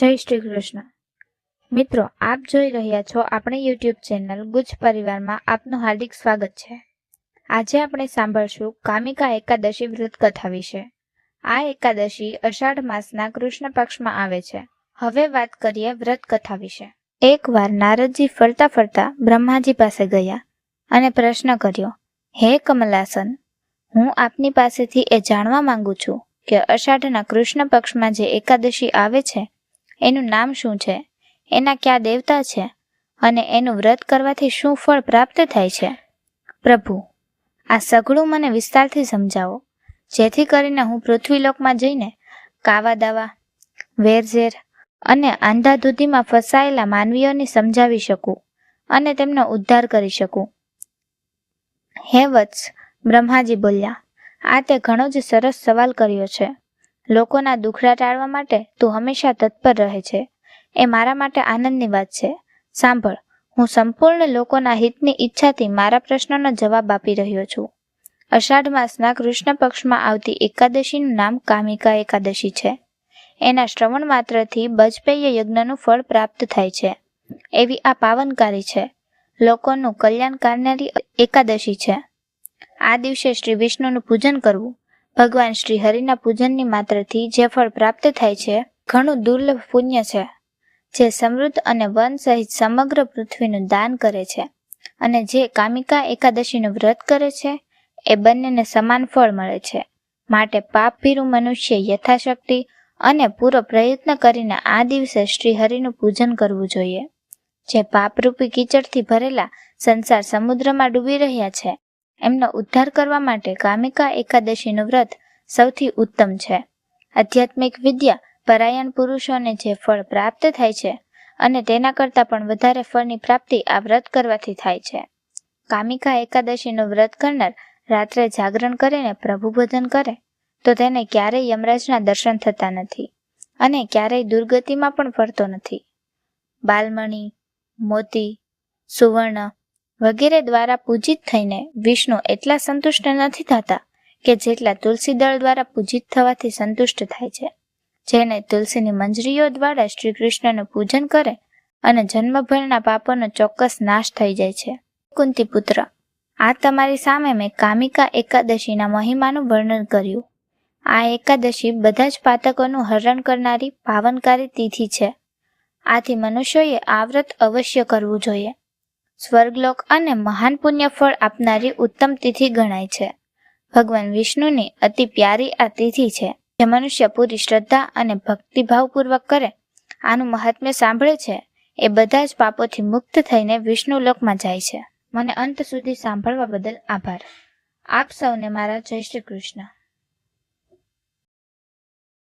જય શ્રી કૃષ્ણ. મિત્રો, આપ જોઈ રહ્યા છો આપણી યુટ્યુબ ચેનલ ગુજ પરિવારમાં આપનું હાર્દિક સ્વાગત છે. આજે આપણે સાંભળશું કામિકા એકાદશી વ્રત કથા વિશે. આ એકાદશી અષાઢ માસના કૃષ્ણ પક્ષમાં આવે છે. હવે વાત કરીએ વ્રત કથા વિશે. એકવાર નારદજી ફરતા ફરતા બ્રહ્માજી પાસે ગયા અને પ્રશ્ન કર્યો, હે કમલાસન, હું આપની પાસેથી એ જાણવા માંગુ છું કે અષાઢના કૃષ્ણ પક્ષમાં જે એકાદશી આવે છે એનું નામ શું છે? એના કયા દેવતા છે? અને એનું વ્રત કરવાથી શું ફળ પ્રાપ્ત થાય છે? પ્રભુ, આ સઘળું મને વિસ્તારથી સમજાવો. જેથી કરીને હું પૃથ્વીલોકમાં જઈને કાવા દાવા, વેરઝેર અને આંધાધૂધીમાં ફસાયેલા માનવીઓને સમજાવી શકું અને તેમનો ઉદ્ધાર કરી શકું. હે વત્સ, બ્રહ્માજી બોલ્યા, આ તે ઘણો જ સરસ સવાલ કર્યો છે. લોકોના દુખડા ટાળવા માટે તું હંમેશા તત્પર રહે છે. એ મારા માટે આનંદની વાત છે. સાંભળ, હું સંપૂર્ણ લોકોના હિતની ઈચ્છાથી મારા પ્રશ્નનો જવાબ આપી રહ્યો છું. અષાઢ માસના કૃષ્ણ પક્ષમાં આવતી એકાદશીનું નામ કામિકા એકાદશી છે. એના શ્રવણ માત્રથી બજપેય યજ્ઞનું ફળ પ્રાપ્ત થાય છે. એવી આ પાવનકારી છે. લોકોનું કલ્યાણ કરનારી એકાદશી છે. આ દિવસે શ્રી વિષ્ણુનું પૂજન કરવું ભગવાન શ્રી હરિના પૂજનની માત્રથી જે ફળ પ્રાપ્ત થાય છે, ઘણું દુર્લભ પુણ્ય છે, જે સમૃદ્ધ અને વન સહિત સમગ્ર પૃથ્વીનું દાન કરે છે. અને જે કામિકા એકાદશીનું વ્રત કરે છે, એ બંનેને સમાન ફળ મળે છે. માટે પાપ ભીરું મનુષ્ય યથાશક્તિ અને પૂરો પ્રયત્ન કરીને આ દિવસે શ્રી હરિનું પૂજન કરવું જોઈએ. જે પાપરૂપી કીચડથી ભરેલા સંસાર સમુદ્રમાં ડૂબી રહ્યા છે એમનો ઉદ્ધાર કરવા માટે કામિકા એકાદશીનું વ્રત સૌથી ઉત્તમ છે. આધ્યાત્મિક વિદ્યા પરાયણ પુરુષોને જે ફળ પ્રાપ્ત થાય છે અને તેના કરતાં પણ વધારે ફળની પ્રાપ્તિ આ વ્રત કરવાથી થાય છે. કામિકા એકાદશીનું વ્રત કરનાર રાત્રે જાગરણ કરીને પ્રભુબોધન કરે, તો તેને ક્યારેય યમરાજના દર્શન થતા નથી અને ક્યારેય દુર્ગતિમાં પણ પડતો નથી. બાલમણી, મોતી, સુવર્ણ વગેરે દ્વારા પૂજિત થઈને વિષ્ણુ એટલા સંતુષ્ટ નથી થતા કે જેટલા તુલસી દળ દ્વારા પૂજિત થવાથી સંતુષ્ટ થાય છે. જેને તુલસીની મંજરીઓ દ્વારા શ્રી કૃષ્ણનું પૂજન કરે અને જન્મભરના પાપોનો ચોક્કસ નાશ થઈ જાય છે. કુંતી પુત્ર આ તમારી સામે મેં કામિકા એકાદશીના મહિમાનું વર્ણન કર્યું. આ એકાદશી બધા જ પાતકોનું હરણ કરનારી પાવનકારી તિથિ છે. આથી મનુષ્યોએ આ વ્રત અવશ્ય કરવું જોઈએ. સ્વર્ગલોક અને મહાન પુણ્ય ફળ આપનારી ઉત્તમ તિથિ ગણાય છે. ભગવાન વિષ્ણુની અતિ પ્યારી આ તિથિ છે. જે મનુષ્ય પૂરી શ્રદ્ધા અને ભક્તિભાવપૂર્વક કરે, આનું મહાત્મ્ય સાંભળે છે, એ બધા જ પાપોથી મુક્ત થઈને વિષ્ણુ લોકમાં જાય છે. મને અંત સુધી સાંભળવા બદલ આભાર. આપ સૌને મારા જય શ્રી કૃષ્ણ.